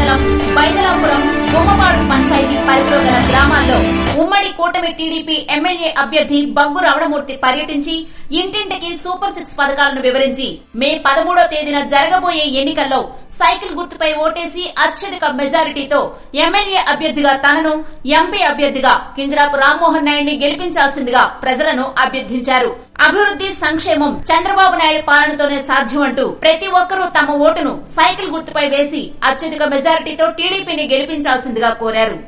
మండలం బైదలాపురం గుమ్మపాడు పంచాయతీ పరిధిలో గల గ్రామాల్లో ఉమ్మడి కూటమి టీడీపీ ఎమ్మెల్యే అభ్యర్థి బగ్గు రమణమూర్తి పర్యటించి ఇంటింటికి సూపర్ సిక్స్ పథకాలను వివరించి మే పదమూడో తేదీన జరగబోయే ఎన్నికల్లో సైకిల్ గుర్తుపై ఓటేసి అత్యధిక మెజారిటీతో ఎమ్మెల్యే అభ్యర్థిగా తనను ఎంపీ అభ్యర్థిగా కింజరాపు రామ్మోహన్ నాయుడిని గెలిపించాల్సిందిగా ప్రజలను అభ్యర్థించారు. అభివృద్ధి సంక్షేమం చంద్రబాబు నాయుడు పాలనతోనే సాధ్యమంటూ ప్రతి ఒక్కరూ తమ ఓటును సైకిల్ గుర్తుపై వేసి అత్యధిక మెజారిటీతో టీడీపీని గెలిపించాల్సిందిగా కోరారు.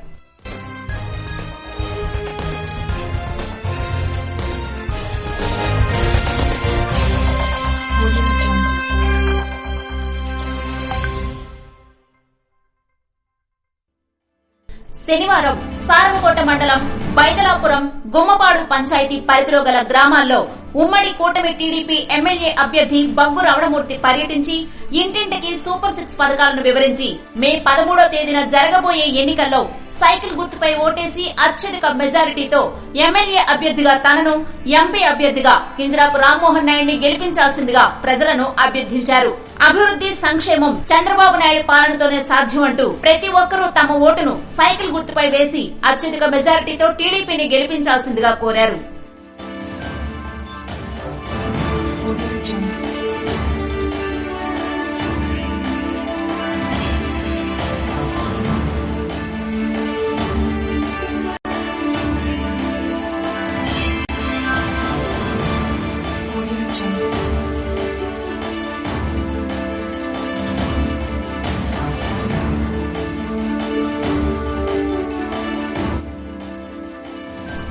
శనివారం సారంకోట మండలం బైదలాపురం గుమ్మపాడు పంచాయతీ పరిధిలో గల గ్రామాల్లో ఉమ్మడి కూటమి టీడీపీ ఎమ్మెల్యే అభ్యర్థి బగ్గు రవణమూర్తి పర్యటించి ఇంటింటికి సూపర్ సిక్స్ పథకాలను వివరించి మే పదమూడో తేదీన జరగబోయే ఎన్నికల్లో సైకిల్ గుర్తుపై ఓటేసి అత్యధిక మెజారిటీతో ఎమ్మెల్యే అభ్యర్థిగా తనను ఎంపీ అభ్యర్థిగా కింజరాపు రామ్మోహన్ నాయుడిని గెలిపించాల్సిందిగా ప్రజలను అభ్యర్థించారు. అభివృద్ధి సంక్షేమం చంద్రబాబు నాయుడు పాలనతోనే సాధ్యమంటూ ప్రతి ఒక్కరూ తమ ఓటును సైకిల్ గుర్తుపై వేసి అత్యధిక మెజారిటీతో టీడీపీని గెలిపించాల్సిందిగా కోరారు.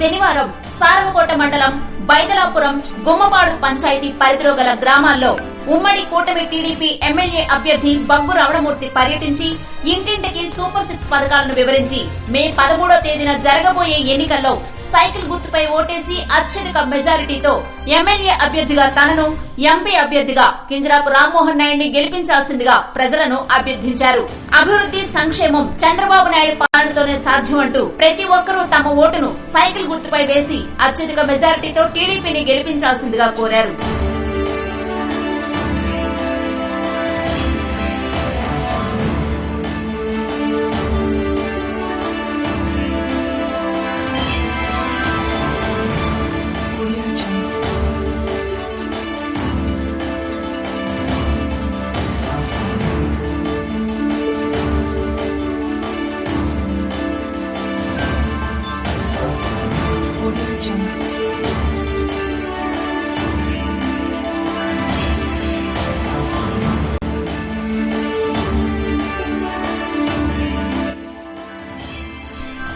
శనివారం సారవకోట మండలం బైదలాపురం గుమ్మపాడు పంచాయతీ పరిధిలో గల గ్రామాల్లో ఉమ్మడి కూటమి టీడీపీ ఎమ్మెల్యే అభ్యర్థి బగ్గు రమణమూర్తి పర్యటించి ఇంటింటికి సూపర్ సిక్స్ పథకాలను వివరించి మే పదమూడో తేదీన జరగబోయే ఎన్నికల్లో సైకిల్ గుర్తుపై ఓటేసి అత్యధిక మెజారిటీతో ఎమ్మెల్యే అభ్యర్థిగా తనను ఎంపీ అభ్యర్థిగా కింజరాపు రామ్మోహన్ నాయుడిని గెలిపించాల్సిందిగా ప్రజలను అభ్యర్థించారు. అభివృద్ధి సంక్షేమం చంద్రబాబు నాయుడు పాలనతోనే సాధ్యమంటూ ప్రతి ఒక్కరూ తమ ఓటును సైకిల్ గుర్తుపై వేసి అత్యధిక మెజారిటీతో టీడీపీని గెలిపించాల్సిందిగా కోరారు.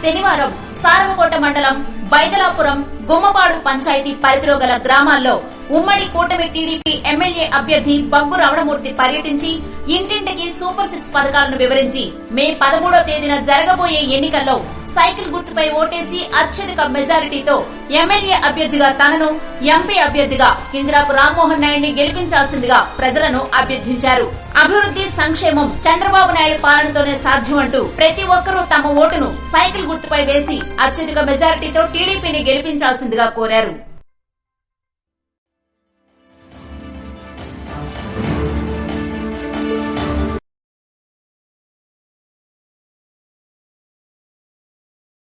శనివారం సారవకోట మండలం బైదలాపురం గుమ్మపాడు పంచాయతీ పరిధిలో గల గ్రామాల్లో ఉమ్మడి కూటమి టీడీపీ ఎమ్మెల్యే అభ్యర్థి బగ్గు రమణమూర్తి పర్యటించి ఇంటింటికి సూపర్ సిక్స్ పథకాలను వివరించి మే పదమూడో తేదీన జరగబోయే ఎన్నికల్లో సైకిల్ గుర్తుపై ఓటేసి అత్యధిక మెజారిటీతో ఎమ్మెల్యే అభ్యర్థిగా తనను ఎంపీ అభ్యర్థిగా కింజరాపు రామ్మోహన్ నాయుడిని గెలిపించాల్సిందిగా ప్రజలను అభ్యర్థించారు. అభివృద్ధి సంక్షేమం చంద్రబాబు నాయుడు పాలనతోనే సాధ్యమంటూ ప్రతి ఒక్కరూ తమ ఓటును సైకిల్ గుర్తుపై వేసి అత్యధిక మెజారిటీతో టీడీపీని గెలిపించాల్సిందిగా కోరారు.